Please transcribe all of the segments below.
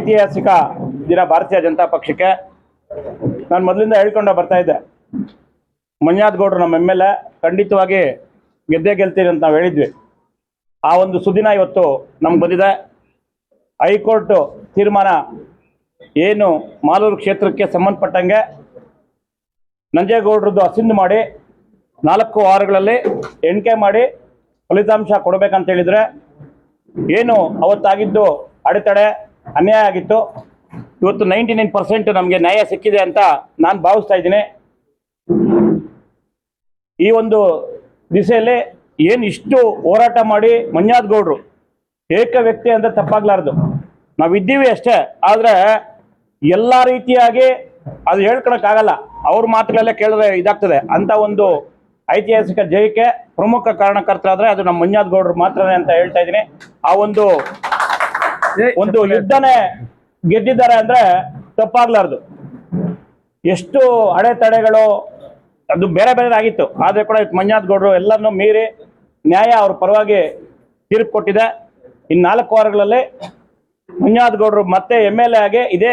ಐತಿಹಾಸಿಕ ದಿನ ಭಾರತೀಯ ಜನತಾ ಪಕ್ಷಕ್ಕೆ ನಾನು ಮೊದಲಿಂದ ಹೇಳ್ಕೊಂಡ ಬರ್ತಾ ಇದ್ದೆ. ಮಂಜಾದ್ ಗೌಡ್ರು ನಮ್ಮ ಎಂ ಎಲ್ ಎ, ಖಂಡಿತವಾಗಿ ಗೆದ್ದೇ ಗೆಲ್ತೀರಿ ಅಂತ ನಾವು ಹೇಳಿದ್ವಿ. ಆ ಒಂದು ಸುದಿನ ಇವತ್ತು ನಮ್ಗೆ ಬಂದಿದೆ. ಹೈಕೋರ್ಟ್ ತೀರ್ಮಾನ ಏನು ಮಾಲೂರು ಕ್ಷೇತ್ರಕ್ಕೆ ಸಂಬಂಧಪಟ್ಟಂಗೆ ನಂಜೇಗೌಡ್ರದ್ದು ಅಸಿಂದು ಮಾಡಿ ನಾಲ್ಕು ವಾರಗಳಲ್ಲಿ ಎಣಿಕೆ ಮಾಡಿ ಫಲಿತಾಂಶ ಕೊಡಬೇಕಂತ ಹೇಳಿದ್ರೆ ಏನು ಅವತ್ತಾಗಿದ್ದು ಅಡೆತಡೆ ಅನ್ಯಾಯ ಆಗಿತ್ತು. ಇವತ್ತು ನೈಂಟಿ ನೈನ್ ಪರ್ಸೆಂಟ್ ನಮಗೆ ನ್ಯಾಯ ಸಿಕ್ಕಿದೆ ಅಂತ ನಾನು ಭಾವಿಸ್ತಾ ಇದ್ದೀನಿ. ಈ ಒಂದು ದಿಸೆಯಲ್ಲಿ ಏನು ಇಷ್ಟು ಹೋರಾಟ ಮಾಡಿ ಮಂಜಾದ್ ಗೌಡ್ರು, ಏಕ ವ್ಯಕ್ತಿ ಅಂತ ತಪ್ಪಾಗ್ಲಾರ್ದು. ನಾವಿದ್ದೀವಿ ಅಷ್ಟೇ, ಆದರೆ ಎಲ್ಲ ರೀತಿಯಾಗಿ ಅದು ಹೇಳ್ಕೊಳಕ್ಕಾಗಲ್ಲ. ಅವ್ರ ಮಾತುಗಳಲ್ಲೇ ಕೇಳಿದ್ರೆ ಇದಾಗ್ತದೆ. ಅಂತ ಒಂದು ಐತಿಹಾಸಿಕ ಜಯಕ್ಕೆ ಪ್ರಮುಖ ಕಾರಣಕರ್ತರಾದರೆ ಅದು ನಮ್ಮ ಮಂಜಾದ್ ಗೌಡ್ರು ಮಾತ್ರನೇ ಅಂತ ಹೇಳ್ತಾ ಇದ್ದೀನಿ. ಆ ಒಂದು ಒಂದು ಯುದ್ಧನೇ ಗೆದ್ದಿದ್ದಾರೆ ಅಂದ್ರೆ ತಪ್ಪಾಗ್ಲಾರ್ದು. ಎಷ್ಟು ಅಡೆತಡೆಗಳು ಅದು ಬೇರೆ ಬೇರೆ ಆಗಿತ್ತು. ಆದ್ರೆ ಕೂಡ ಮಂಜಾತ್ ಮಂಜುನಾಥ್ ಗೌಡರು ಎಲ್ಲರನ್ನೂ ಮೀರಿ ನ್ಯಾಯ ಅವ್ರ ಪರವಾಗಿ ತೀರ್ಪು ಕೊಟ್ಟಿದೆ. ಇನ್ನು ನಾಲ್ಕು ವಾರಗಳಲ್ಲಿ ಮಂಜುನಾಥ್ ಗೌಡರು ಮತ್ತೆ ಎಂ ಎಲ್ ಎ ಆಗಿ ಇದೇ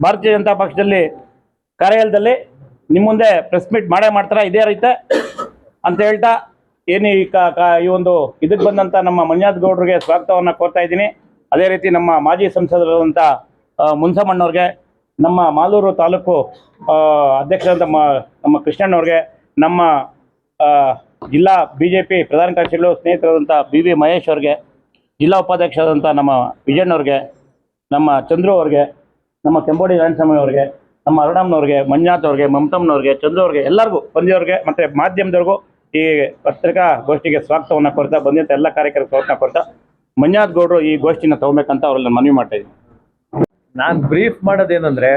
ಭಾರತೀಯ ಜನತಾ ಪಕ್ಷದಲ್ಲಿ ಕಾರ್ಯಾಲಯದಲ್ಲಿ ನಿಮ್ಮ ಮುಂದೆ ಪ್ರೆಸ್ ಮೀಟ್ ಮಾಡೇ ಮಾಡ್ತಾರೆ. ಇದೇ ರೀತಿ ಅಂತ ಹೇಳ್ತಾ ಏನು ಈ ಕ- ಕ- ಈ ಒಂದು ಇದಕ್ಕೆ ಬಂದಂತ ನಮ್ಮ ಮಂಜುನಾಥ್ ಗೌಡ್ರಿಗೆ ಸ್ವಾಗತವನ್ನ ಕೋರ್ತಾ ಇದ್ದೀನಿ. ಅದೇ ರೀತಿ ನಮ್ಮ ಮಾಜಿ ಸಂಸದರಾದಂಥ ಮುನ್ಸಮ್ಮಣ್ಣವ್ರಿಗೆ ನಮ್ಮ ಮಾಲೂರು ತಾಲೂಕು ಅಧ್ಯಕ್ಷರಾದಂಥ ನಮ್ಮ ಕೃಷ್ಣಣ್ಣವ್ರಿಗೆ ನಮ್ಮ ಜಿಲ್ಲಾ ಬಿ ಜೆ ಪಿ ಪ್ರಧಾನ ಕಾರ್ಯದರ್ಶಿಗಳು ಸ್ನೇಹಿತರಾದಂಥ ಬಿ ವಿ ಮಹೇಶ್ ಅವ್ರಿಗೆ, ಜಿಲ್ಲಾ ಉಪಾಧ್ಯಕ್ಷರಾದಂಥ ನಮ್ಮ ವಿಜಯಣ್ಣವ್ರಿಗೆ ನಮ್ಮ ಚಂದ್ರು ಅವ್ರಿಗೆ, ನಮ್ಮ ಕೆಂಬೋಡಿ ನಾರಾಯಣಸ್ವಾಮಿ ಅವ್ರಿಗೆ, ನಮ್ಮ ಅರುಣಮ್ಮನವ್ರಿಗೆ ಮಂಜುನಾಥ್ ಅವ್ರಿಗೆ ಮಮತಮ್ಮನವ್ರಿಗೆ ಚಂದ್ರು ಅವ್ರಿಗೆ, ಎಲ್ಲರಿಗೂ ಪಂದ್ಯವ್ರಿಗೆ ಮತ್ತು ಮಾಧ್ಯಮದವ್ರಿಗೂ ಈ ಪತ್ರಿಕಾ ಗೋಷ್ಠಿಗೆ ಸ್ವಾಗತವನ್ನು ಕೊಡ್ತಾ ಬಂದಿದ್ದ ಎಲ್ಲ ಕಾರ್ಯಕರ್ತರು ಸ್ವಾಗತ ಕೊಡ್ತಾ ಮಂಜುನಾಥ್ ಗೌಡರು ಈ ಗೋಷ್ಠಿನ ತಗೋಬೇಕಂತ ಅವ್ರಲ್ಲಿ ಮನವಿ ಮಾಡ್ತಾ ಇದ್ದೀನಿ. ನಾನ್ brief ಮಾಡೋದೇನಂದ್ರೆ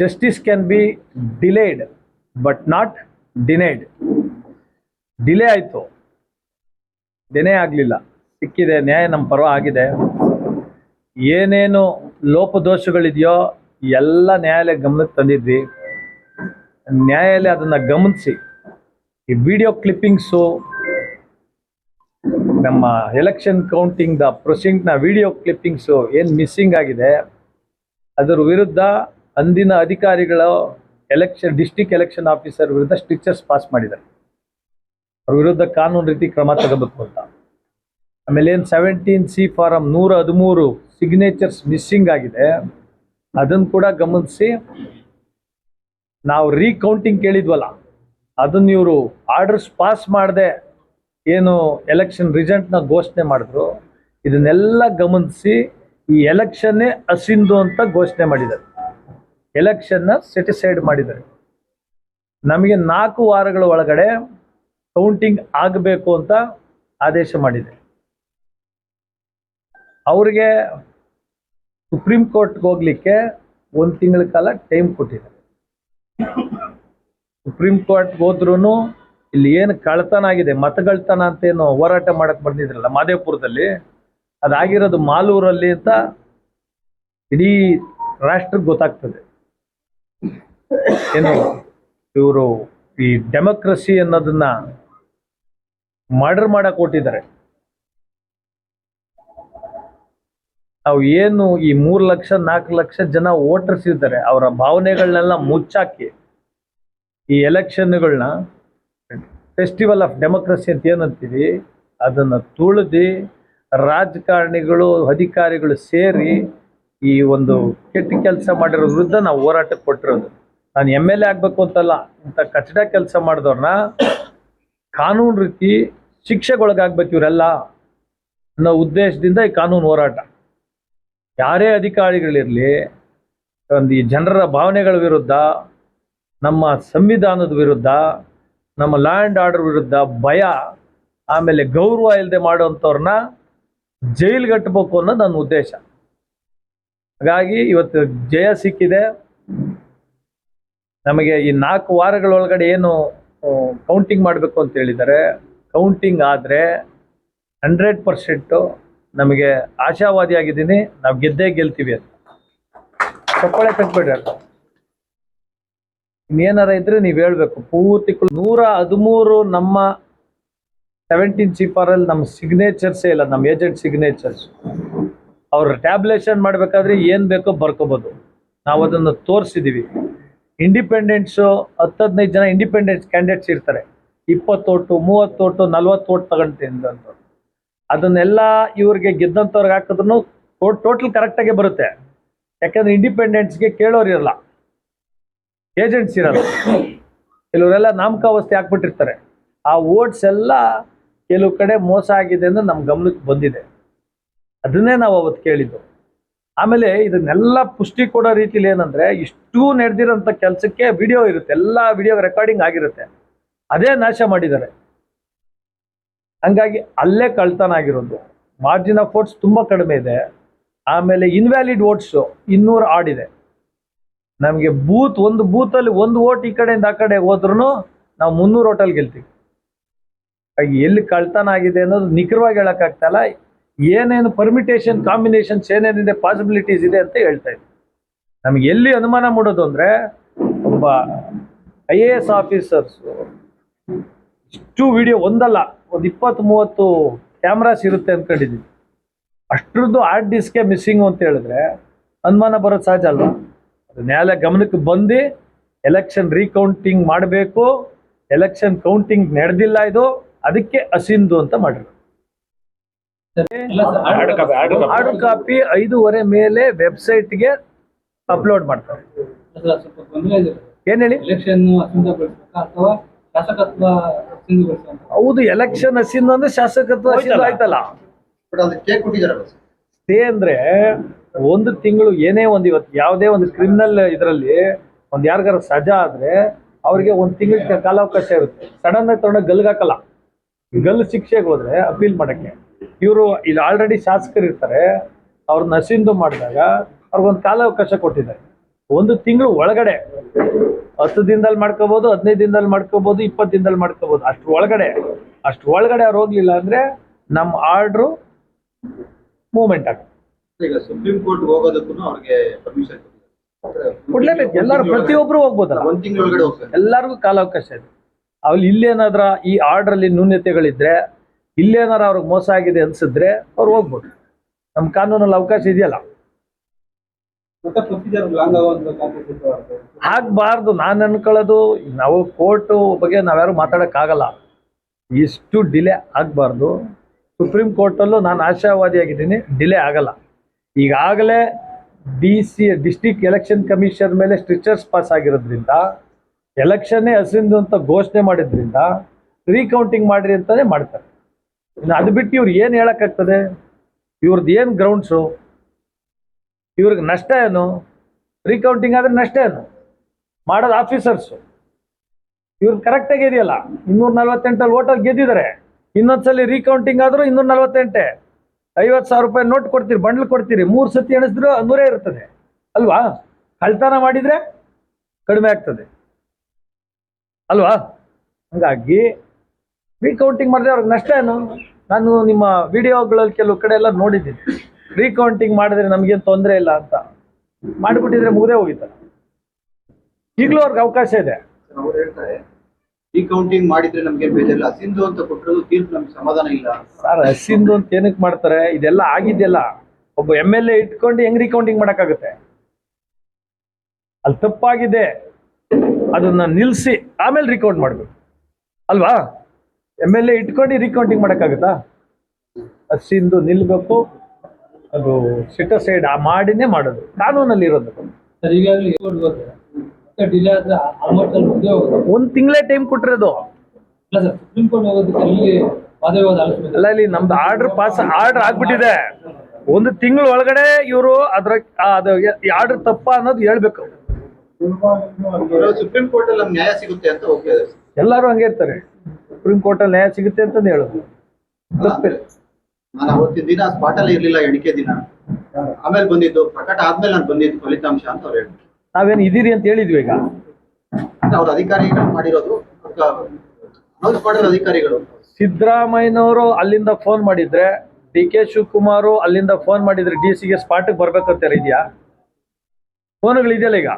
justice can be delayed but not denied delay ಆಯಿತು. ಡಿನೇ ಆಗಲಿಲ್ಲ. ಸಿಕ್ಕಿದೆ, ನ್ಯಾಯ ನಮ್ಮ ಪರ್ವ ಆಗಿದೆ. ಏನೇನು ಲೋಪದೋಷಗಳಿದೆಯೋ ಎಲ್ಲ ನ್ಯಾಯಾಲಯ ಗಮನಕ್ಕೆ ತಂದಿದ್ವಿ. ನ್ಯಾಯಾಲಯ ಅದನ್ನು ಗಮನಿಸಿ. ಈ ವಿಡಿಯೋ ಕ್ಲಿಪ್ಪಿಂಗ್ಸು ನಮ್ಮ ಎಲೆಕ್ಷನ್ ಕೌಂಟಿಂಗ್ ದ ಪ್ರೊಸೀಡಿಂಗ್ನ ವಿಡಿಯೋ ಕ್ಲಿಪ್ಪಿಂಗ್ಸು ಏನು ಮಿಸ್ಸಿಂಗ್ ಆಗಿದೆ, ಅದರ ವಿರುದ್ಧ ಅಂದಿನ ಅಧಿಕಾರಿಗಳು ಎಲೆಕ್ಷನ್ ಡಿಸ್ಟಿಕ್ ಎಲೆಕ್ಷನ್ ಆಫೀಸರ್ ವಿರುದ್ಧ ಸ್ಟಿಚರ್ಸ್ ಪಾಸ್ ಮಾಡಿದ್ದಾರೆ. ಅವ್ರ ವಿರುದ್ಧ ಕಾನೂನು ರೀತಿ ಕ್ರಮ ತಗೋಬೇಕು ಅಂತ. ಆಮೇಲೆ ಏನು ಸೆವೆಂಟೀನ್ ಸಿ ಫಾರಂ ನೂರ ಹದಿಮೂರು ಸಿಗ್ನೇಚರ್ಸ್ ಮಿಸ್ಸಿಂಗ್ ಆಗಿದೆ ಅದನ್ನು ಕೂಡ ಗಮನಿಸಿ, ನಾವು ರೀಕೌಂಟಿಂಗ್ ಕೇಳಿದ್ವಲ್ಲ ಅದನ್ನ ಇವರು ಆರ್ಡರ್ಸ್ ಪಾಸ್ ಮಾಡದೆ ಏನು ಎಲೆಕ್ಷನ್ ರಿಸಲ್ಟ್ನ ಘೋಷಣೆ ಮಾಡಿದ್ರು. ಇದನ್ನೆಲ್ಲ ಗಮನಿಸಿ ಈ ಎಲೆಕ್ಷನ್ನೇ ಅಸಿಂದು ಅಂತ ಘೋಷಣೆ ಮಾಡಿದ್ದಾರೆ. ಎಲೆಕ್ಷನ್ನ ಸೆಟಿಸೈಡ್ ಮಾಡಿದ್ದಾರೆ. ನಮಗೆ ನಾಲ್ಕು ವಾರಗಳ ಒಳಗಡೆ ಕೌಂಟಿಂಗ್ ಆಗಬೇಕು ಅಂತ ಆದೇಶ ಮಾಡಿದೆ. ಅವರಿಗೆ ಸುಪ್ರೀಂ ಕೋರ್ಟ್ಗೆ ಹೋಗ್ಲಿಕ್ಕೆ ಒಂದು ತಿಂಗಳ ಕಾಲ ಟೈಮ್ ಕೊಟ್ಟಿದ್ದಾರೆ. ಸುಪ್ರೀಂ ಕೋರ್ಟ್ ಹೋದ್ರೂ ಇಲ್ಲಿ ಏನು ಕಳ್ತನ ಆಗಿದೆ ಮತಗಳ್ತನ ಅಂತ ಏನು ಹೋರಾಟ ಮಾಡಕ್ ಬಂದಿದ್ರಲ್ಲ ಮಾದೇಪುರದಲ್ಲಿ ಅದಾಗಿರೋದು ಮಾಲೂರಲ್ಲಿ ಅಂತ ಇಡೀ ರಾಷ್ಟ್ರಕ್ಕೆ ಗೊತ್ತಾಗ್ತದೆ. ಏನು ಇವರು ಈ ಡೆಮೋಕ್ರಸಿ ಅನ್ನೋದನ್ನ ಮರ್ಡರ್ ಮಾಡಕ್ ಕೊಟ್ಟಿದ್ದಾರೆ. ನಾವು ಏನು ಈ ಮೂರು ಲಕ್ಷ, ನಾಲ್ಕು ಲಕ್ಷ ಜನ ವೋಟರ್ಸ್ ಇದ್ದಾರೆ, ಅವರ ಭಾವನೆಗಳನ್ನೆಲ್ಲ ಮುಚ್ಚಾಕಿ ಈ ಎಲೆಕ್ಷನ್ಗಳನ್ನ ಫೆಸ್ಟಿವಲ್ ಆಫ್ ಡೆಮೋಕ್ರಸಿ ಅಂತ ಏನಂತೀವಿ, ಅದನ್ನು ತುಳಿದು ರಾಜಕಾರಣಿಗಳು, ಅಧಿಕಾರಿಗಳು ಸೇರಿ ಈ ಒಂದು ಕೆಟ್ಟ ಕೆಲಸ ಮಾಡಿರೋ ವಿರುದ್ಧ ನಾವು ಹೋರಾಟಕ್ಕೆ ಕೊಟ್ಟಿರೋದು. ನಾನು ಎಂ ಎಲ್ ಎ ಆಗಬೇಕು ಅಂತಲ್ಲ, ಇಂಥ ಕಚಡ ಕೆಲಸ ಮಾಡಿದವ್ರನ್ನ ಕಾನೂನು ರೀತಿ ಶಿಕ್ಷೆಗೊಳಗಾಗ್ಬೇಕು ಇವರೆಲ್ಲ ಅನ್ನೋ ಉದ್ದೇಶದಿಂದ ಈ ಕಾನೂನು ಹೋರಾಟ. ಯಾರೇ ಅಧಿಕಾರಿಗಳಿರಲಿ, ಒಂದು ಈ ಜನರ ಭಾವನೆಗಳ ವಿರುದ್ಧ ನಮ್ಮ ಸಂವಿಧಾನದ ವಿರುದ್ಧ, ನಮ್ಮ ಲ್ಯಾಂಡ್ ಆರ್ಡರ್ ವಿರುದ್ಧ ಭಯ, ಆಮೇಲೆ ಗೌರವ ಇಲ್ಲದೆ ಮಾಡುವಂಥವ್ರನ್ನ ಜೈಲ್ಗಟ್ಟಬೇಕು ಅನ್ನೋದು ನನ್ನ ಉದ್ದೇಶ. ಹಾಗಾಗಿ ಇವತ್ತು ಜಯ ಸಿಕ್ಕಿದೆ. ನಮಗೆ ಈ ನಾಲ್ಕು ವಾರಗಳೊಳಗಡೆ ಏನು ಕೌಂಟಿಂಗ್ ಮಾಡಬೇಕು ಅಂತ ಹೇಳಿದ್ದಾರೆ. ಕೌಂಟಿಂಗ್ ಆದರೆ ಹಂಡ್ರೆಡ್ ಪರ್ಸೆಂಟು ನಮಗೆ ಆಶಾವಾದಿಯಾಗಿದ್ದೀನಿ. ನಾವು ಗೆದ್ದೇ ಗೆಲ್ತೀವಿ ಅಂತ. ಚಪ್ಪಾಳೆ ತಗ್ಬೇಡ್ರಿ ಇನ್ನೇನಾರ ಇದ್ರೆ ನೀವು ಹೇಳ್ಬೇಕು. ಪೂರ್ತಿ ನೂರ ಹದಿಮೂರು ನಮ್ಮ ಸೆವೆಂಟೀನ್ ಅಲ್ಲಿ ನಮ್ಮ ಸಿಗ್ನೇಚರ್ಸೇ ಇಲ್ಲ ನಮ್ಮ ಏಜೆಂಟ್ ಸಿಗ್ನೇಚರ್ಸ್ ಅವ್ರು ಟ್ಯಾಬ್ಲೇಷನ್ ಮಾಡಬೇಕಾದ್ರೆ ಏನು ಬೇಕೋ ಬರ್ಕೋಬೋದು. ನಾವು ಅದನ್ನು ತೋರಿಸಿದ್ದೀವಿ ಇಂಡಿಪೆಂಡೆನ್ಸು ಹತ್ತು ಹದಿನೈದು ಜನ ಇಂಡಿಪೆಂಡೆನ್ಸ್ ಕ್ಯಾಂಡಿಡೇಟ್ಸ್ ಇರ್ತಾರೆ. ಇಪ್ಪತ್ತು ಓಟು ಮೂವತ್ತು ಓಟು ನಲ್ವತ್ತು ಓಟ್ ಅಂತ ಅದನ್ನೆಲ್ಲ ಇವ್ರಿಗೆ ಗೆದ್ದಂಥವ್ರಿಗೆ ಹಾಕಿದ್ರು ಟೋಟಲ್ ಕರೆಕ್ಟಾಗೆ ಬರುತ್ತೆ. ಯಾಕಂದ್ರೆ ಇಂಡಿಪೆಂಡೆನ್ಸ್ಗೆ ಕೇಳೋರು ಇರಲ್ಲ. ಏಜೆಂಟ್ಸ್ ಇರಲ್ಲ. ಕೆಲವರೆಲ್ಲ ನಾಮಕಾವಸ್ಥೆ ಹಾಕ್ಬಿಟ್ಟಿರ್ತಾರೆ. ಆ ಓಟ್ಸ್ ಎಲ್ಲ ಕೆಲವು ಕಡೆ ಮೋಸ ಆಗಿದೆ ಅಂತ ನಮ್ಮ ಗಮನಕ್ಕೆ ಬಂದಿದೆ. ಅದನ್ನೇ ನಾವು ಅವತ್ತು ಕೇಳಿದ್ದು. ಆಮೇಲೆ ಇದನ್ನೆಲ್ಲ ಪುಷ್ಟಿ ಕೊಡೋ ರೀತಿಲಿ ಏನಂದ್ರೆ, ಇಷ್ಟು ನಡೆದಿರೋಂಥ ಕೆಲಸಕ್ಕೆ ವಿಡಿಯೋ ಇರುತ್ತೆ. ಎಲ್ಲ ವಿಡಿಯೋ ರೆಕಾರ್ಡಿಂಗ್ ಆಗಿರುತ್ತೆ. ಅದೇ ನಾಶ ಮಾಡಿದ್ದಾರೆ. ಹಂಗಾಗಿ ಅಲ್ಲೇ ಕಳ್ತನ ಆಗಿರೋದು. ಮಾರ್ಜಿನ್ ಆಫ್ ವೋಟ್ಸ್ ತುಂಬಾ ಕಡಿಮೆ ಇದೆ. ಆಮೇಲೆ ಇನ್ವ್ಯಾಲಿಡ್ ವೋಟ್ಸು ಇನ್ನೂರು ಆಡಿದೆ ನಮಗೆ ಬೂತ್, ಒಂದು ಬೂತಲ್ಲಿ ಒಂದು ಓಟ್ ಈ ಕಡೆಯಿಂದ ಆ ಕಡೆ ಹೋದ್ರೂ ನಾವು ಮುನ್ನೂರು ಓಟಲ್ಲಿ ಗೆಲ್ತೀವಿ. ಹಾಗಾಗಿ ಎಲ್ಲಿ ಕಳ್ತನ ಆಗಿದೆ ಅನ್ನೋದು ನಿಖರವಾಗಿ ಹೇಳೋಕ್ಕಾಗ್ತಲ್ಲ. ಏನೇನು ಪರ್ಮಿಟೇಷನ್ ಕಾಂಬಿನೇಷನ್ಸ್ ಏನೇನಿದೆ ಪಾಸಿಬಿಲಿಟೀಸ್ ಇದೆ ಅಂತ ಹೇಳ್ತಾ ಇದ್ವಿ ನಮ್ಗೆ ಎಲ್ಲಿ ಅನುಮಾನ ಮಾಡೋದು ಅಂದ್ರೆ ಒಬ್ಬ ಐ ಎ ಎಸ್ ಆಫೀಸರ್ಸ್ ಇಷ್ಟು ವಿಡಿಯೋ ಒಂದಲ್ಲ, ಒಂದು ಇಪ್ಪತ್ತು ಮೂವತ್ತು ಕ್ಯಾಮ್ರಾಸ್ ಇರುತ್ತೆ ಅಂದ್ಕೊಂಡಿದ್ದೀವಿ ಅಷ್ಟರದ್ದು ಹಾರ್ಡ್ ಡಿಸ್ಕೇ ಮಿಸ್ಸಿಂಗು ಅಂತ ಹೇಳಿದ್ರೆ ಅನುಮಾನ ಬರೋದು ಸಹಜ ಅಲ್ವಾ? ನ್ಯಾಯಾಲಯ ಗಮನಕ್ಕೆ ಬಂದು ಎಲೆಕ್ಷನ್ ರೀಕೌಂಟಿಂಗ್ ಮಾಡಬೇಕು ಎಲೆಕ್ಷನ್ ಕೌಂಟಿಂಗ್ ನಡೆದಿಲ್ಲ ಇದು ಅದಕ್ಕೆ ಅಸಿಂದು ಅಂತ ಮಾಡಿದ್ರು copy, ಹಾರ್ಡ್ ಕಾಪಿ ಐದೂವರೆ ಮೇಲೆ ವೆಬ್ಸೈಟ್ಗೆ ಅಪ್ಲೋಡ್ ಮಾಡ್ತಾರೆ. ಏನ್ ಹೇಳಿ? ಹೌದು ಎಲೆಕ್ಷನ್ ಅಸಿಂದು ಅಂದ್ರೆ ಶಾಸಕತ್ವ ಅಸಿಂಧು ಆಯ್ತಲ್ಲ. ಸ್ಟೇ ಅಂದ್ರೆ ಒಂದು ತಿಂಗಳು ಏನೇ ಒಂದು ಇವತ್ತು ಯಾವುದೇ ಒಂದು ಕ್ರಿಮಿನಲ್ ಇದರಲ್ಲಿ ಒಂದು ಯಾರಿಗಾರ ಸಜಾ ಆದ್ರೆ ಅವರಿಗೆ ಒಂದು ತಿಂಗಳ ಕಾಲಾವಕಾಶ ಇರುತ್ತೆ. ಸಡನ್ ಆಗಿ ತಗೊಂಡೋಗಿ ಗಲ್ಗಾಕಲ್ಲ ಗಲ್ ಶಿಕ್ಷೆಗೆ ಹೋದ್ರೆ ಅಪೀಲ್ ಮಾಡಕ್ಕೆ. ಇವರು ಇಲ್ಲಿ ಆಲ್ರೆಡಿ ಶಾಸಕರು ಇರ್ತಾರೆ. ಅವ್ರು ನಸಿಂದು ಮಾಡಿದಾಗ ಅವ್ರಿಗೊಂದು ಕಾಲಾವಕಾಶ ಕೊಟ್ಟಿದ್ದಾರೆ. ಒಂದು ತಿಂಗಳು ಒಳಗಡೆ. ಹತ್ತು ದಿನದಲ್ಲಿ ಮಾಡ್ಕೋಬಹುದು ಹದಿನೈದು ದಿನದಲ್ಲಿ ಮಾಡ್ಕೋಬಹುದು ಇಪ್ಪತ್ತು ದಿನದಲ್ಲಿ ಮಾಡ್ಕೋಬಹುದು ಅಷ್ಟು ಒಳಗಡೆ. ಅಷ್ಟು ಒಳಗಡೆ ಅವ್ರು ಹೋಗ್ಲಿಲ್ಲ ಅಂದ್ರೆ ನಮ್ಮ ಆರ್ಡ್ರು ಮೂವ್ಮೆಂಟ್ ಆಗುತ್ತೆ ಈಗ ಸುಪ್ರೀಂ ಕೋರ್ಟ್ ಹೋಗೋದಕ್ಕೂ ಅವ್ರಿಗೆ ಪರ್ಮಿಷನ್ ಕೊಡ್ಲೇಬೇಕು ಎಲ್ಲರೂ ಪ್ರತಿಯೊಬ್ರು ಹೋಗ್ಬೋದಲ್ಲ? ಒಂದ್ ಹೋಗ್ತಾರೆ. ಎಲ್ಲರಿಗೂ ಕಾಲಾವಕಾಶ ಇದೆ. ಅಲ್ಲಿ ಇಲ್ಲೇನಾದ್ರ ಈ ಆರ್ಡರ್ ಅಲ್ಲಿ ನ್ಯೂನ್ಯತೆಗಳಿದ್ರೆ ಇಲ್ಲೇನಾರ ಅವ್ರಿಗೆ ಮೋಸ ಆಗಿದೆ ಅನ್ಸಿದ್ರೆ ಅವ್ರು ಹೋಗ್ಬೋದು. ನಮ್ಮ ಕಾನೂನಲ್ಲಿ ಅವಕಾಶ ಇದೆಯಲ್ಲ? ಆಗ್ಬಾರ್ದು. ನಾನು ಅನ್ಕೊಳ್ಳೋದು ನಾವು ಕೋರ್ಟ್ ಬಗ್ಗೆ ನಾವ್ಯಾರು ಮಾತಾಡೋಕ್ಕಾಗಲ್ಲ ಇಷ್ಟು ಡಿಲೇ ಆಗ್ಬಾರ್ದು. ಸುಪ್ರೀಂ ಕೋರ್ಟಲ್ಲೂ ನಾನು ಆಶಾವಾದಿಯಾಗಿದ್ದೀನಿ. ಡಿಲೇ ಆಗಲ್ಲ. ಈಗಾಗಲೇ D C district election commission ಮೇಲೆ ಸ್ಟ್ರಿಚರ್ಸ್ ಪಾಸ್ ಆಗಿರೋದ್ರಿಂದ ಎಲೆಕ್ಷನ್ನೇ ಹಸಿಂದು ಅಂತ ಘೋಷಣೆ ಮಾಡಿದ್ರಿಂದ ರೀಕೌಂಟಿಂಗ್ ಮಾಡ್ರಿ ಅಂತಾನೆ ಮಾಡ್ತಾರೆ. ಇನ್ನು ಅದು ಬಿಟ್ಟು ಇವ್ರು ಏನು ಹೇಳೋಕ್ಕಾಗ್ತದೆ? ಇವ್ರದ್ದು ಏನು ಗ್ರೌಂಡ್ಸು ಇವ್ರಿಗೆ ನಷ್ಟ ಏನು? ರೀಕೌಂಟಿಂಗ್ ಆದರೆ ನಷ್ಟ ಏನು? ಮಾಡೋದು ಆಫೀಸರ್ಸು ಇವ್ರು ಕರೆಕ್ಟಾಗಿ ಇದೆಯಲ್ಲ? ಇನ್ನೂರ ನಲ್ವತ್ತೆಂಟಲ್ಲಿ ಓಟಲ್ಲಿ ಗೆದ್ದಿದ್ದಾರೆ. ಇನ್ನೊಂದ್ಸಲಿ ರೀಕೌಂಟಿಂಗ್ ಆದರೂ ಇನ್ನೂರ ನಲ್ವತ್ತೆಂಟೆ ಐವತ್ತು ಸಾವಿರ ರೂಪಾಯಿ ನೋಟ್ ಕೊಡ್ತೀರಿ, ಬಂಡ್ಲು ಕೊಡ್ತೀರಿ, ಮೂರು ಸತಿ ಎಣಿಸಿದ್ರು ನೂರೇ ಇರ್ತದೆ. ಅಲ್ವಾ? ಕಳ್ತನ ಮಾಡಿದ್ರೆ ಕಡಿಮೆ ಆಗ್ತದೆ. ಅಲ್ವಾ? ಹಂಗಾಗಿ ರೀಕೌಂಟಿಂಗ್ ಮಾಡಿದ್ರೆ ಅವ್ರಿಗೆ ನಷ್ಟ ಏನು? ನಾನು ನಿಮ್ಮ ವಿಡಿಯೋಗಳಲ್ಲಿ ಕೆಲವು ಕಡೆ ಎಲ್ಲ ನೋಡಿದ್ದೀನಿ. ರೀಕೌಂಟಿಂಗ್ ಮಾಡಿದ್ರೆ ನಮಗೇನು ತೊಂದರೆ ಇಲ್ಲ ಅಂತ. ಮಾಡಿಬಿಟ್ಟಿದ್ರೆ ಮುಗ್ದೇ ಹೋಗಿತ್ತಲ್ಲ ಈಗಲೂ ಅವ್ರಿಗೆ ಅವಕಾಶ ಇದೆ. ರೀಕೌಂಟಿಂಗ್ ಮಾಡಿದ್ರೆ ನಮ್ಗೆ ಬೇಜಾರಿಲ್ಲ. ಸಿಂಧು ಅಂತ ಕೊಟ್ಟರು ತೀರ್ಪು ನಮ್ಗೆ ಸಮಾಧಾನ ಇಲ್ಲ. ಸರ್ ಹಸಿಂದು ಅಂತ ಏನಕ್ಕೆ ಮಾಡ್ತಾರೆ? ಇದೆಲ್ಲ ಆಗಿದೆಯಲ್ಲ. ಒಬ್ಬ ಎಂ ಎಲ್ ಎ ಇಟ್ಕೊಂಡು ಹೆಂಗ್ ರೀಕೌಂಟಿಂಗ್ ಮಾಡೋಕ್ಕಾಗುತ್ತೆ? ಅಲ್ಲಿ ತಪ್ಪಾಗಿದೆ. ಅದನ್ನ ನಿಲ್ಸಿ ಆಮೇಲೆ ರಿಕೌಂಟ್ ಮಾಡಬೇಕು. ಅಲ್ವಾ? ಎಂ ಎಲ್ ಎ ಇಟ್ಕೊಂಡು ರೀಕೌಂಟಿಂಗ್ ಮಾಡೋಕ್ಕಾಗುತ್ತಾ? ಹಸಿಂದು ನಿಲ್ಬೇಕು. ಅದು ಸಿಟಸೈಡ್ ಮಾಡಿನೇ ಮಾಡೋದು. ಕಾನೂನಲ್ಲಿ ಇರೋದು ಸರ್ ಈಗಾಗಲೇ ಡಿಲೇ ಆದ್ರೆ ಆಲ್ಮೋಸ್ಟ್ ಹೋಗುತ್ತೆ. ಒಂದು ತಿಂಗಳೇ ಟೈಮ್ ಕೊಟ್ಟಿರೋದು ಇಲ್ಲ ಸರ್ ಸುಪ್ರೀಂ ಕೋರ್ಟ್ ಹೋಗೋದಕ್ಕೆ ಅಲ್ಲಿ ಇಲ್ಲಿ ನಮ್ದು ಆರ್ಡರ್ ಪಾಸ್ ಆರ್ಡರ್ ಆಗ್ಬಿಟ್ಟಿದೆ. ಒಂದು ತಿಂಗಳ ಒಳಗಡೆ ಇವರು ಅದ್ರ ಆ, ಅದು ಈ ಆರ್ಡರ್ ತಪ್ಪ ಅನ್ನೋದು ಹೇಳ್ಬೇಕು. ಸುಪ್ರೀಂ ಕೋರ್ಟ್ ಅಲ್ಲಿ ನ್ಯಾಯ ಸಿಗುತ್ತೆ ಅಂತ ಓಕೆ ಎಲ್ಲರೂ ಹಂಗೆ ಇರ್ತಾರೆ. ಸುಪ್ರೀಂ ಕೋರ್ಟ್ ಅಲ್ಲಿ ನ್ಯಾಯ ಸಿಗುತ್ತೆ ಅಂತ ಹೇಳೋದು. ತಪ್ಪಿಲ್ಲ ನಾನು ಅವತ್ತಿನ ದಿನ ಸ್ಪಾಟ್ ಅಲ್ಲಿ ಇರ್ಲಿಲ್ಲ ಎಣಿಕೆ ದಿನ. ಆಮೇಲೆ ಬಂದಿದ್ದು ಪ್ರಕಟ ಆದ್ಮೇಲೆ ನಾನು ಬಂದಿದ್ದು ಫಲಿತಾಂಶ ಅಂತ ಅವ್ರು ಹೇಳಿದ್ರು ನಾವೇನು ಇದೀರಿ ಅಂತ ಹೇಳಿದ್ವಿ ಈಗ. ಅವ್ರ ಅಧಿಕಾರಿಗಳು ಮಾಡಿರೋದು. ಅನೌನ್ಸ್ ಮಾಡಿರೋ ಅಧಿಕಾರಿಗಳು. ಸಿದ್ದರಾಮಯ್ಯನವರು ಅಲ್ಲಿಂದ ಫೋನ್ ಮಾಡಿದ್ರೆ ಡಿ ಕೆ ಶಿವಕುಮಾರ್ ಅಲ್ಲಿಂದ ಫೋನ್ ಮಾಡಿದ್ರೆ ಡಿ ಸಿಗೆ ಸ್ಪಾಟ್ಗೆ ಬರ್ಬೇಕಂತ ಇದೆಯಾ? ಫೋನ್ಗಳು ಇದೆಯಲ್ಲ ಈಗ?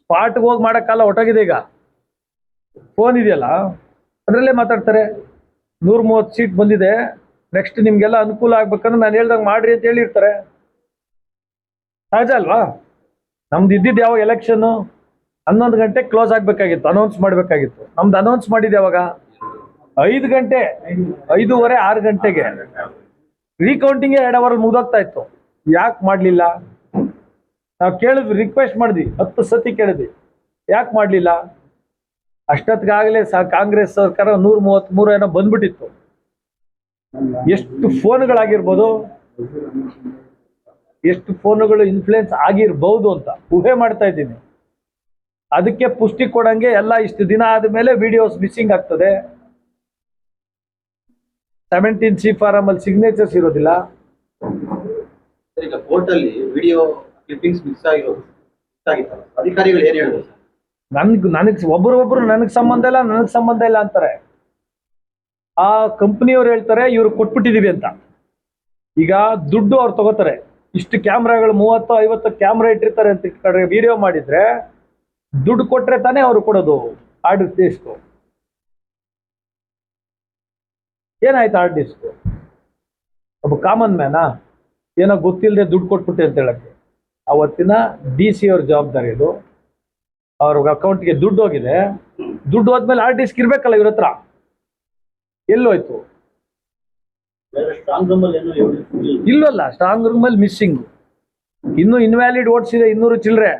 ಸ್ಪಾಟ್ಗೆ ಹೋಗಿ ಮಾಡೋಕ್ಕಲ್ಲ ಒಟ್ಟಾಗಿದೆ ಈಗ. ಫೋನ್ ಇದೆಯಲ್ಲ? ಅದರಲ್ಲೇ ಮಾತಾಡ್ತಾರೆ. ನೂರ ಮೂವತ್ತು ಸೀಟ್ ಬಂದಿದೆ. ನೆಕ್ಸ್ಟ್ ನಿಮ್ಗೆಲ್ಲ ಅನುಕೂಲ ಆಗ್ಬೇಕಂದ್ರೆ ನಾನು ಹೇಳ್ದಂಗೆ ಮಾಡ್ರಿ ಅಂತ ಹೇಳಿರ್ತಾರೆ. ಸಹಜ ಅಲ್ವಾ? ನಮ್ದು ಇದ್ದಿದ್ದು ಯಾವ ಎಲೆಕ್ಷನ್ ಹನ್ನೊಂದು ಗಂಟೆ ಕ್ಲೋಸ್ ಆಗ್ಬೇಕಾಗಿತ್ತು ಅನೌನ್ಸ್ ಮಾಡಬೇಕಾಗಿತ್ತು. ನಮ್ದು ಅನೌನ್ಸ್ ಮಾಡಿದ್ದೆ ಯಾವಾಗ? ಐದು ಗಂಟೆ, ಐದೂವರೆ, ಆರು ಗಂಟೆಗೆ. ರೀಕೌಂಟಿಂಗ್ ಎರಡು ಅವರ್ ಮುಗ್ದೋಗ್ತಾ ಇತ್ತು. ಯಾಕೆ ಮಾಡಲಿಲ್ಲ? ನಾವು ಕೇಳಿದ್ವಿ ರಿಕ್ವೆಸ್ಟ್ ಮಾಡಿದ್ವಿ, ಹತ್ತು ಸತಿ ಕೇಳಿದ್ವಿ. ಯಾಕೆ ಮಾಡಲಿಲ್ಲ? ಅಷ್ಟೊತ್ತಿಗಾಗಲೇ ಸಹ ಕಾಂಗ್ರೆಸ್ ಸರ್ಕಾರ ನೂರ ಮೂವತ್ತ್ಮೂರು ಏನೋ ಬಂದ್ಬಿಟ್ಟಿತ್ತು. ಎಷ್ಟು ಫೋನ್ಗಳಾಗಿರ್ಬೋದು ಎಷ್ಟು ಫೋನುಗಳು ಇನ್ಫ್ಲುಯೆನ್ಸ್ ಆಗಿರ್ಬೋದು ಅಂತ ಊಹೆ ಮಾಡ್ತಾ ಇದ್ದೀನಿ. ಅದಕ್ಕೆ ಪುಷ್ಟಿ ಕೊಡಂಗೆ ಎಲ್ಲ ಇಷ್ಟು ದಿನ ಆದಮೇಲೆ ವಿಡಿಯೋಸ್ ಮಿಸ್ಸಿಂಗ್ ಆಗ್ತದೆ. ಸೆವೆಂಟೀನ್ ಸಿ ಫಾರಮ್ ಅಲ್ಲಿ ಸಿಗ್ನೇಚರ್ಸ್ ಇರೋದಿಲ್ಲ. ಸರ್, ಈಗ ಕೋರ್ಟ್ ಅಲ್ಲಿ ವಿಡಿಯೋ ಕ್ಲಿಪ್ಪಿಂಗ್ಸ್ ಮಿಕ್ಸ್ ಆಗಿರೋದು ಮಿಸ್ ಅಧಿಕಾರಿಗಳು ಏನ್ ಹೇಳಿದ್ರು ಸರ್? ನನ್ಗ್ ನನಗ್ ನನಗೆ ನನಗ್ ಸಂಬಂಧ ಇಲ್ಲ ನನಗ್ ಸಂಬಂಧ ಇಲ್ಲ ಅಂತಾರೆ. ಆ ಕಂಪ್ನಿಯವ್ರು ಹೇಳ್ತಾರೆ ಇವ್ರು ಕೊಟ್ಬಿಟ್ಟಿದೀವಿ ಅಂತ. ಈಗ ದುಡ್ಡು ಅವ್ರು ತಗೋತಾರೆ. ಇಷ್ಟು ಕ್ಯಾಮ್ರಾಗಳು ಮೂವತ್ತು, ಐವತ್ತು ಕ್ಯಾಮ್ರಾ ಇಟ್ಟಿರ್ತಾರೆ ಅಂತ ಕಡೆ ವಿಡಿಯೋ ಮಾಡಿದ್ರೆ ದುಡ್ಡು ಕೊಟ್ರೆ ತಾನೇ ಅವರು ಕೊಡೋದು ಹಾರ್ಡ್ ಡಿಸ್ಕು ಏನಾಯ್ತು ಹಾರ್ಡ್ ಡಿಸ್ಕು ಒಬ್ಬ ಕಾಮನ್ ಮ್ಯಾನಾ ಏನೋ ಗೊತ್ತಿಲ್ಲದೆ ದುಡ್ಡು ಕೊಟ್ಬಿಟ್ಟೆ ಅಂತ ಹೇಳಕ್ಕೆ. ಅವತ್ತಿನ ಡಿ ಸಿ ಅವ್ರ ಜವಾಬ್ದಾರಿ ಇದು. ಅವ್ರ ಅಕೌಂಟ್ಗೆ ದುಡ್ಡು ಹೋಗಿದೆ. ದುಡ್ಡು ಹೋದ್ಮೇಲೆ ಹಾರ್ಡ್ ಡಿಸ್ಕ್ ಇರ್ಬೇಕಲ್ಲ ಇವ್ರ ಹತ್ರ. ಎಲ್ಲೋಯ್ತು ಇಲ್ಲಲ್ಲ ಸ್ಟ್ರಾಂಗ್ ರೂಮ್ ಅಲ್ಲಿ ಮಿಸ್ಸಿಂಗ್ ಇನ್ನು ಇನ್ವ್ಯಾಲಿಡ್ ಇದೆ ಇನ್ನೂರು ಚಿಲ್ಲರೆ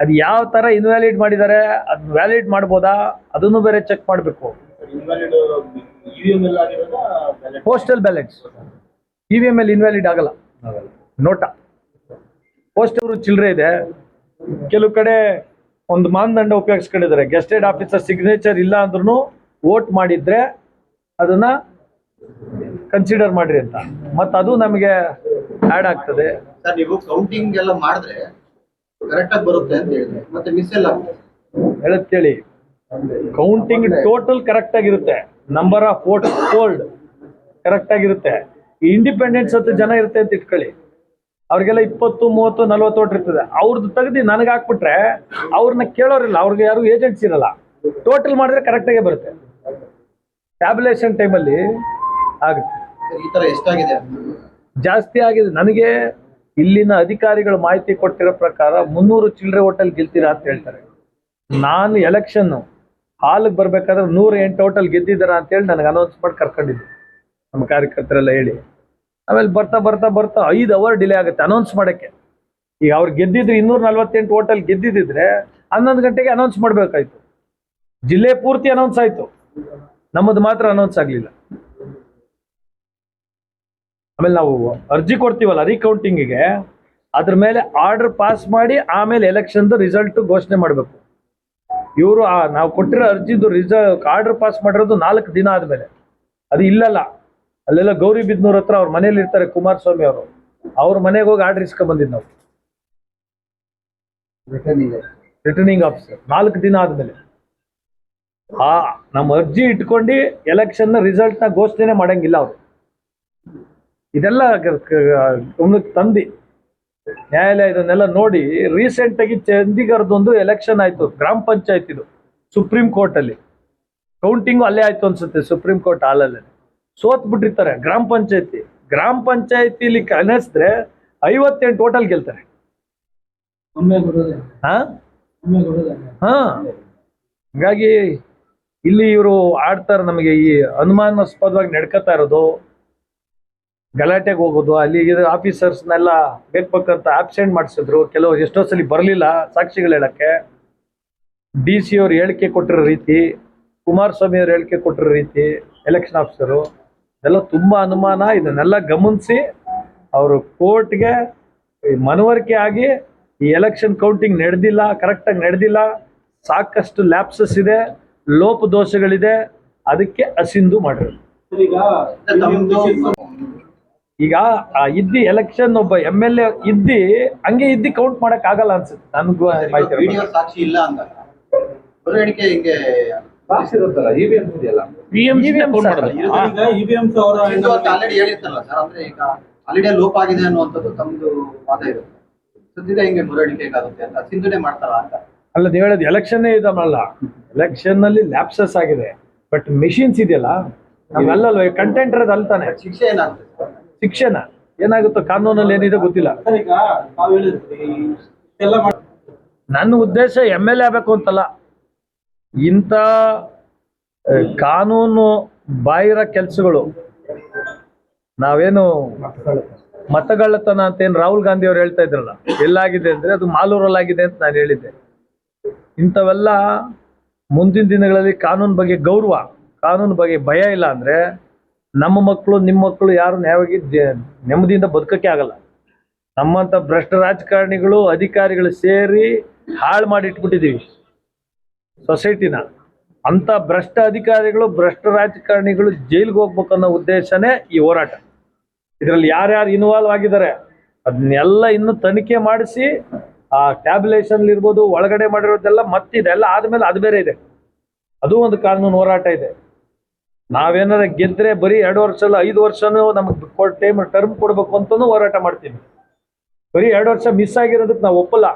ಅದು ಯಾವ ತರ ಇನ್ವ್ಯಾಲಿಡ್ ಮಾಡಿದ್ದಾರೆ ಅದ್ ವ್ಯಾಲಿಡ್ ಮಾಡ್ಬೋದಾ ಅದನ್ನು ಬೇರೆ ಚೆಕ್ ಮಾಡಬೇಕು. Postal balance E V M L invalid ಆಗಲ್ಲ. ನೋಟ. ಪೋಸ್ಟಲ್ ಚಿಲ್ಲರೆ ಇದೆ. ಕೆಲವು ಕಡೆ ಒಂದು ಮಾನದಂಡ ಉಪಯೋಗಿಸ್ಕೊಂಡಿದ್ದಾರೆ. ಗೆಸ್ಟೆಡ್ ಆಫೀಸರ್ ಸಿಗ್ನೇಚರ್ ಇಲ್ಲ ಅಂದ್ರೂ ವೋಟ್ ಮಾಡಿದ್ರೆ ಅದನ್ನ ಕನ್ಸಿಡರ್ ಮಾಡ್ರಿ ಅಂತ. ಮತ್ತು ಅದು ನಮಗೆ ಆ್ಯಡ್ ಆಗ್ತದೆ. ಸರ್ ನೀವು ಕೌಂಟಿಂಗ್ ಎಲ್ಲ ಮಾಡಿದ್ರೆ ಕರೆಕ್ಟ್ ಆಗಿ ಬರುತ್ತೆ ಅಂತ ಹೇಳಿದ್ರೆ. ಮತ್ತೆ ಮಿಸ್ ಎಲ್ಲ ಆಗುತ್ತೆ. ಹೇಳದ್ ಕೇಳಿ ಕೌಂಟಿಂಗ್ ಟೋಟಲ್ ಕರೆಕ್ಟ್ ಆಗಿರುತ್ತೆ. Number of vote polled correct ಆಗಿರುತ್ತೆ. ಇಂಡಿಪೆಂಡೆನ್ಸ್ ಹತ್ತು ಜನ ಇರುತ್ತೆ ಅಂತ ಇಟ್ಕೊಳ್ಳಿ. ಅವ್ರಿಗೆಲ್ಲ ಇಪ್ಪತ್ತು ಮೂವತ್ತು ನಲ್ವತ್ತು ಓಟ್ ಇರ್ತದೆ. ಅವ್ರದ್ದು ತೆಗ್ದು ನನಗೆ ಹಾಕ್ಬಿಟ್ರೆ ಅವ್ರನ್ನ ಕೇಳೋರಿಲ್ಲ. ಅವ್ರಿಗೆ ಯಾರು ಏಜೆಂಟ್ಸ್ ಇರಲ್ಲ. ಟೋಟಲ್ ಮಾಡಿದ್ರೆ ಕರೆಕ್ಟಾಗೆ ಬರುತ್ತೆ. ಟ್ಯಾಬ್ಯುಲೇಷನ್ ಟೈಮಲ್ಲಿ ಆಗುತ್ತೆ. ಸರ್, ಈ ತರ ಎಷ್ಟಾಗಿದೆ? ಜಾಸ್ತಿ ಆಗಿದೆ. ನನಗೆ ಇಲ್ಲಿನ ಅಧಿಕಾರಿಗಳು ಮಾಹಿತಿ ಕೊಟ್ಟಿರೋ ಪ್ರಕಾರ ಮುನ್ನೂರು ಚಿಲ್ಲರೆ ಹೋಟೆಲ್ ಗೆಲ್ತೀರಾ ಅಂತ ಹೇಳ್ತಾರೆ. ನಾನು ಎಲೆಕ್ಷನ್ ಹಾಲಿಗೆ ಬರ್ಬೇಕಾದ್ರೆ ನೂರ ಎಂಟು ಹೋಟೆಲ್ ಅಂತ ಅಂತೇಳಿ ನನಗೆ ಅನೌನ್ಸ್ ಮಾಡಿ ಕರ್ಕೊಂಡಿದ್ದು. ನಮ್ಮ ಕಾರ್ಯಕರ್ತರೆಲ್ಲ ಹೇಳಿ. ಆಮೇಲೆ ಬರ್ತಾ ಬರ್ತಾ ಬರ್ತಾ ಐದು ಅವರ್ ಡಿಲೇ ಆಗುತ್ತೆ ಅನೌನ್ಸ್ ಮಾಡೋಕ್ಕೆ. ಈಗ ಅವ್ರು ಗೆದ್ದಿದ್ರು ಇನ್ನೂರ ನಲ್ವತ್ತೆಂಟು ಹೋಟೆಲ್ ಗೆದ್ದಿದ್ದಿದ್ರೆ ಹನ್ನೊಂದು ಗಂಟೆಗೆ ಅನೌನ್ಸ್ ಮಾಡಬೇಕಾಯ್ತು. ಜಿಲ್ಲೆ ಪೂರ್ತಿ ಅನೌನ್ಸ್ ಆಯಿತು. ನಮ್ಮದು ಮಾತ್ರ ಅನೌನ್ಸ್ ಆಗಲಿಲ್ಲ. ಆಮೇಲೆ ನಾವು ಅರ್ಜಿ ಕೊಡ್ತೀವಲ್ಲ ರೀಕೌಂಟಿಂಗಿಗೆ ಅದ್ರ ಮೇಲೆ ಆರ್ಡರ್ ಪಾಸ್ ಮಾಡಿ ಆಮೇಲೆ ಎಲೆಕ್ಷನ್ದು ರಿಸಲ್ಟ್ ಘೋಷಣೆ ಮಾಡಬೇಕು. ಇವರು ನಾವು ಕೊಟ್ಟಿರೋ ಅರ್ಜಿದು ರಿಸಲ್ಟ್ ಆರ್ಡರ್ ಪಾಸ್ ಮಾಡಿರೋದು ನಾಲ್ಕು ದಿನ ಆದಮೇಲೆ. ಅದು ಇಲ್ಲಲ್ಲ. ಅಲ್ಲೆಲ್ಲ ಗೌರಿ ಬಿದ್ನೂರ್ ಹತ್ರ ಅವ್ರ ಮನೇಲಿ ಇರ್ತಾರೆ ಕುಮಾರಸ್ವಾಮಿ ಅವರು. ಅವ್ರ ಮನೆಗೆ ಹೋಗಿ ಆರ್ಡರ್ ಇಸ್ಕೊಂಡ್ ಬಂದಿದ್ದು ನಾವು. ರಿಟರ್ನಿಂಗ್ ಆಫೀಸರ್ ನಾಲ್ಕು ದಿನ ಆದಮೇಲೆ. ಆ ನಮ್ಮ ಅರ್ಜಿ ಇಟ್ಕೊಂಡು ಎಲೆಕ್ಷನ್ ರಿಸಲ್ಟ್ನ ಘೋಷಣೆ ಮಾಡಂಗಿಲ್ಲ ಅವರು. ಇದೆಲ್ಲ ಗಮನಕ್ಕೆ ತಂದು. ನ್ಯಾಯಾಲಯ ಇದನ್ನೆಲ್ಲ ನೋಡಿ ರೀಸೆಂಟ್ ಆಗಿ ಚಂಡೀಗಢದೊಂದು ಎಲೆಕ್ಷನ್ ಆಯ್ತು ಗ್ರಾಮ ಪಂಚಾಯತ್ ಇದು ಸುಪ್ರೀಂ ಕೋರ್ಟ್ ಅಲ್ಲಿ ಕೌಂಟಿಂಗು ಅಲ್ಲೇ ಆಯ್ತು ಅನ್ಸುತ್ತೆ ಸುಪ್ರೀಂ ಕೋರ್ಟ್ ಹಾಲಲ್ಲೇ. ಸೋತ್ ಬಿಟ್ಟಿರ್ತಾರೆ ಗ್ರಾಮ ಪಂಚಾಯತಿ. ಗ್ರಾಮ ಪಂಚಾಯತಿಲಿ ಕನಸಿದ್ರೆ ಐವತ್ತೆಂಟು ಟೋಟಲ್ ಗೆಲ್ತಾರೆ. ಹಾ. ಹಾಗಾಗಿ ಇಲ್ಲಿ ಇವರು ಆಡ್ತಾರೆ ನಮಗೆ ಈ ಅನುಮಾನಾಸ್ಪದವಾಗಿ ನಡ್ಕೋತಾ ಇರೋದು. ಗಲಾಟೆಗೆ ಹೋಗೋದು ಅಲ್ಲಿ ಆಫೀಸರ್ಸ್ನೆಲ್ಲ ಬೇಕಂತ ಆಬ್ಸೆಂಟ್ ಮಾಡಿಸಿದ್ರು. ಕೆಲವು ಎಷ್ಟೋ ಸಲ ಬರಲಿಲ್ಲ ಸಾಕ್ಷಿಗಳು ಹೇಳಕ್ಕೆ. ಡಿ ಸಿ ಅವ್ರು ಹೇಳಿಕೆ ಕೊಟ್ಟಿರೋ ರೀತಿ ಕುಮಾರಸ್ವಾಮಿ ಅವ್ರು ಹೇಳಿಕೆ ಕೊಟ್ಟಿರೋ ರೀತಿ ಎಲೆಕ್ಷನ್ ಆಫೀಸರು ಇದೆಲ್ಲ ತುಂಬಾ ಅನುಮಾನ. ಇದನ್ನೆಲ್ಲ ಗಮನಿಸಿ ಅವರು ಕೋರ್ಟ್ಗೆ ಮನವರಿಕೆ ಆಗಿ ಈ ಎಲೆಕ್ಷನ್ ಕೌಂಟಿಂಗ್ ನಡೆದಿಲ್ಲ ಕರೆಕ್ಟಾಗಿ ನಡೆದಿಲ್ಲ. ಸಾಕಷ್ಟು ಲ್ಯಾಪ್ಸಸ್ ಇದೆ ಲೋಪದೋಷಗಳಿದೆ. ಅದಕ್ಕೆ ಅಸಿಂದು ಮಾಡಿರೋದು ಈಗ ಆ ಇದ್ದಿ ಎಲೆಕ್ಷನ್ ಒಬ್ಬ ಎಂ ಎಲ್ ಎ ಇದ್ದಿ ಹಂಗೆ ಇದ್ದಿ ಕೌಂಟ್ ಮಾಡಕ್ ಆಗಲ್ಲ ಅನ್ಸುತ್ತೆ. ನನ್ಗೂ ಮಾಹಿತಿ ವಿಡಿಯೋ ಸಾಕ್ಷಿ ಇಲ್ಲ ಅಂತ ಆಲ್ರೆಡಿ ಹೇಳಿರ್ತಲ್ಲ ಸರ್ ಅಂದ್ರೆ ಈಗ ಆಲ್ರೆಡಿ ಲೋಪ ಆಗಿದೆ ಅನ್ನುವಂಥದ್ದು ತಮ್ದು ವಾದ ಇರುತ್ತೆ. ಸದ್ಯದ ಹಿಂಗೆ ಮರು ಆಗುತ್ತೆ ಅಂತ ಸಿಂಧುನೆ ಮಾಡ್ತಾರ ಅಂತ? ಅಲ್ಲ ನೀವು ಹೇಳೋದು ಎಲೆಕ್ಷನ್ನೇ ಇದಲ್ಲ ಎಲೆಕ್ಷನ್ನಲ್ಲಿ ಲ್ಯಾಪ್ಸಸ್ ಆಗಿದೆ. ಬಟ್ ಮೆಷಿನ್ಸ್ ಇದೆಯಲ್ಲ? ನಮ್ಗಲ್ಲಲ್ವ ಕಂಟೆಂಟ್ ಇರೋದು ಅಲ್ತಾನೆ. ತಾನೆ ಶಿಕ್ಷೆ ಏನಾಗ್ತದೆ ಸರ್ ಶಿಕ್ಷಣ ಏನಾಗುತ್ತೋ ಕಾನೂನಲ್ಲಿ ಏನಿದೆ ಗೊತ್ತಿಲ್ಲ. ನನ್ನ ಉದ್ದೇಶ ಎಂ ಎಲ್ ಎ ಆಗಬೇಕು ಅಂತಲ್ಲ. ಇಂಥ ಕಾನೂನು ಬಾಹಿರ ಕೆಲಸಗಳು. ನಾವೇನು ಮತಗಳ್ಳತನ ಅಂತ ಏನು ರಾಹುಲ್ ಗಾಂಧಿ ಅವ್ರು ಹೇಳ್ತಾ ಇದ್ರಲ್ಲ ಎಲ್ಲಾಗಿದೆ ಅಂದ್ರೆ ಅದು ಮಾಲೂರಲ್ಲಾಗಿದೆ ಅಂತ ನಾನು ಹೇಳಿದ್ದೆ. ಇಂಥವೆಲ್ಲ ಮುಂದಿನ ದಿನಗಳಲ್ಲಿ ಕಾನೂನು ಬಗ್ಗೆ ಗೌರವ ಕಾನೂನು ಬಗ್ಗೆ ಭಯ ಇಲ್ಲ ಅಂದ್ರೆ ನಮ್ಮ ಮಕ್ಕಳು, ನಿಮ್ಮ ಮಕ್ಕಳು ಯಾರು ನ್ಯಾಯವಾಗಿ ನೆಮ್ಮದಿಯಿಂದ ಬದುಕಕ್ಕೆ ಆಗಲ್ಲ. ನಮ್ಮಂತ ಭ್ರಷ್ಟ ರಾಜಕಾರಣಿಗಳು, ಅಧಿಕಾರಿಗಳು ಸೇರಿ ಹಾಳು ಮಾಡಿ ಇಟ್ಬಿಟ್ಟಿದೀವಿ ಸೊಸೈಟಿನ. ಅಂತ ಭ್ರಷ್ಟ ಅಧಿಕಾರಿಗಳು, ಭ್ರಷ್ಟ ರಾಜಕಾರಣಿಗಳು ಜೈಲಿಗೆ ಹೋಗ್ಬೇಕನ್ನೋ ಉದ್ದೇಶನೇ ಈ ಹೋರಾಟ. ಇದರಲ್ಲಿ ಯಾರ್ಯಾರು ಇನ್ವಾಲ್ವ್ ಆಗಿದ್ದಾರೆ, ಅದನ್ನೆಲ್ಲ ಇನ್ನು ತನಿಖೆ ಮಾಡಿಸಿ, ಆ ಟ್ಯಾಬ್ಯುಲೇಷನ್ ಇರ್ಬೋದು, ಒಳಗಡೆ ಮಾಡಿರೋದೆಲ್ಲ ಮತ್ತಿದೆ ಎಲ್ಲ ಆದಮೇಲೆ ಅದು ಬೇರೆ ಇದೆ. ಅದು ಒಂದು ಕಾನೂನು ಹೋರಾಟ ಇದೆ. ನಾವೇನಾರ ಗೆದ್ರೆ ಬರೀ ಎರಡು ವರ್ಷ ಅಲ್ಲ ಐದು ವರ್ಷನೂ ನಮಗೆ ಟೈಮ್ ಟರ್ಮ್ ಕೊಡ್ಬೇಕು ಅಂತನೂ ಹೋರಾಟ ಮಾಡ್ತೀನಿ ಬರೀ ಎರಡು ವರ್ಷ ಮಿಸ್ ಆಗಿರೋದಕ್ಕೆ ನಾವು ಒಪ್ಪಲ್ಲ.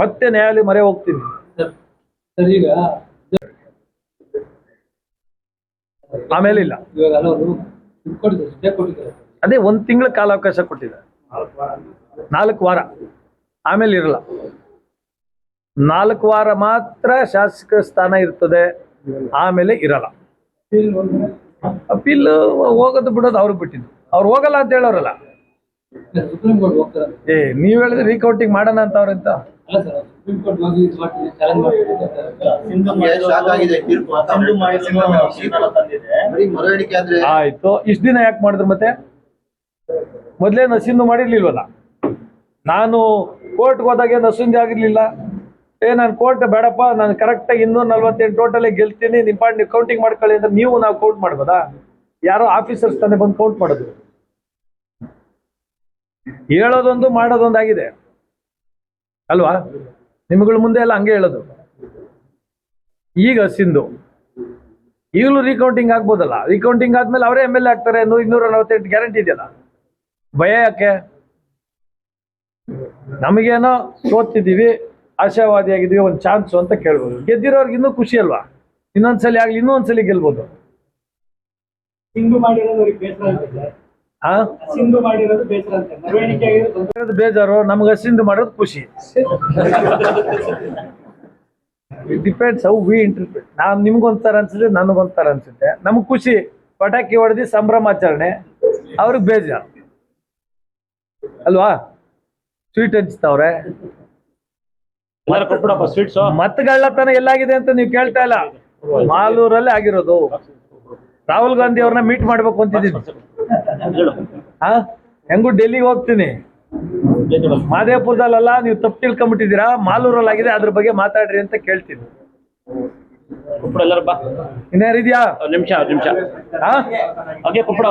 ಮತ್ತೆ ನ್ಯಾಯಾಲಯ ಮರೆ ಹೋಗ್ತೀನಿ ಆಮೇಲೆ ಇಲ್ಲ. ಅದೇ ಒಂದ್ ತಿಂಗಳ ಕಾಲಾವಕಾಶ ಕೊಟ್ಟಿದೆ ನಾಲ್ಕು ವಾರ. ಆಮೇಲೆ ಇರಲ್ಲ. ನಾಲ್ಕು ವಾರ ಮಾತ್ರ ಶಾಸಕ ಸ್ಥಾನ ಇರ್ತದೆ. ಆಮೇಲೆ ಇರಲ್ಲ. ಅಪೀಲ್ ಹೋಗೋದು ಬಿಡೋದು ಅವ್ರಿಗೆ ಬಿಟ್ಟಿದ್ದು. ಅವ್ರು ಹೋಗಲ್ಲ ಅಂತ ಹೇಳೋರಲ್ಲ. ಸುಪ್ರೀಂ ಕೋರ್ಟ್ ಹೋಗ್ತಾರೆ. ಏ ನೀವ್ ಹೇಳಿದ್ರೆ ರೀಕೌಂಟಿಂಗ್ ಮಾಡೋಣ ಅಂತ ಅವ್ರಂತ ಆಯ್ತು. ಇಷ್ಟ ದಿನ ಯಾಕೆ ಮಾಡಿದ್ರು ಮತ್ತೆ? ಮೊದ್ಲೇ ನಸಿಂದು ಮಾಡಿರ್ಲಿಲ್ವಲ್ಲ? ನಾನು ಕೋರ್ಟ್ಗೆ ಹೋದಾಗ ನಸಿಂದು ಆಗಿರ್ಲಿಲ್ಲ. ಏ, ನಾನು ಕೋರ್ಟ್ ಬೇಡಪ್ಪ, ನಾನು ಕರೆಕ್ಟಾಗಿ ಇನ್ನೂರ ನಲ್ವತ್ತೆಂಟು ಟೋಟಲ್ ಗೆಲ್ತೀನಿ ನಿಮ್ಮ ಪಾಡ್ ನೀವು ಕೌಂಟಿಂಗ್ ಮಾಡ್ಕೊಳ್ಳಿ ಅಂದ್ರೆ ನೀವು ನಾವು ಕೌಂಟ್ ಮಾಡ್ಬೋದಾ? ಯಾರೋ ಆಫೀಸರ್ಸ್ ತಾನೇ ಬಂದು ಕೌಂಟ್ ಮಾಡೋದು. ಹೇಳೋದೊಂದು ಮಾಡೋದೊಂದಾಗಿದೆ ಅಲ್ವಾ? ನಿಮ್ಗಳ ಮುಂದೆ ಎಲ್ಲ ಹಂಗೆ ಹೇಳೋದು. ಈಗ ಸಿಂಧು, ಈಗಲೂ ರೀಕೌಂಟಿಂಗ್ ಆಗ್ಬೋದಲ್ಲ? ರೀಕೌಂಟಿಂಗ್ ಆದ್ಮೇಲೆ ಅವರೇ ಎಂ ಎಲ್ ಎ ಆಗ್ತಾರೆ ನೂ ಇನ್ನೂರ ನಲವತ್ತೆಂಟು ಗ್ಯಾರಂಟಿ ಇದೆಯಲ್ಲ? ಭಯ ಯಾಕೆ? ನಮಗೇನೋ ಸೋತಿದ್ದೀವಿ ಆಶಾವಾದಿ ಆಗಿದ್ದೀವಿ ಒಂದು ಚಾನ್ಸು ಅಂತ ಕೇಳ್ಬೋದು. ಗೆದ್ದಿರೋರ್ಗೆ ಇನ್ನೂ ಖುಷಿ ಅಲ್ವಾ? ಇನ್ನೊಂದ್ಸಲಿ ಆಗ್ಲಿ ಇನ್ನೊಂದ್ಸಲಿ ಗೆಲ್ಬೋದು. ಬೇಜಾರು ನಮ್ಗೆ ಹಸಿಂದು ಮಾಡೋದು ಖುಷಿ. ಡಿಪೆಂಡ್ಸ್ ಹೌ ವಿ ಇಂಟರ್ಪ್ರಿಟ್ ನಾನು ನಿಮ್ಗೊಂಥರ ಅನ್ಸುತ್ತೆ ನನಗೊಂಥರ ಅನ್ಸುತ್ತೆ. ನಮ್ಗೆ ಖುಷಿ. ಪಟಾಕಿ ಹೊಡೆದು ಸಂಭ್ರಮಾಚರಣೆ ಅವ್ರಿಗೆ ಬೇಜಾರು. ಅಲ್ವಾ? ಸ್ವೀಟ್ ಹಂಚ್ತಾವ್ರೆ ಮತಗಳ್ಳತನ ಎಲ್ಲಾಗಿದೆ ಅಂತ ನೀವು ಕೇಳ್ತಾ ಇಲ್ಲ. ಮಾಲೂರಲ್ಲೇ ಆಗಿರೋದು. ರಾಹುಲ್ ಗಾಂಧಿ ಅವ್ರನ್ನ ಮೀಟ್ ಮಾಡ್ಬೇಕು ಅಂತಿದ್ದೀನಿ. ಹೆಂಗು ಹಾ ಹೆಂಗೂ ಡೆಲ್ಲಿಗೆ ಹೋಗ್ತೀನಿ. ಮಾದೇಪುರದಲ್ಲ ನೀವು ತಪ್ಪು ತಿಳ್ಕೊಂಬಿಟ್ಟಿದ್ದೀರಾ? ಮಾಲೂರಲ್ಲಿ ಆಗಿದೆ ಅದ್ರ ಬಗ್ಗೆ ಮಾತಾಡ್ರಿ ಅಂತ ಕೇಳ್ತೀನಿ. ಇನ್ಯಾರಿದ್ಯಾ? ಒಂದ್ ನಿಮಿಷ ನಿಮಿಷ. ಹಾ ಹಾಗೆ ಕುಪ್ಪಡ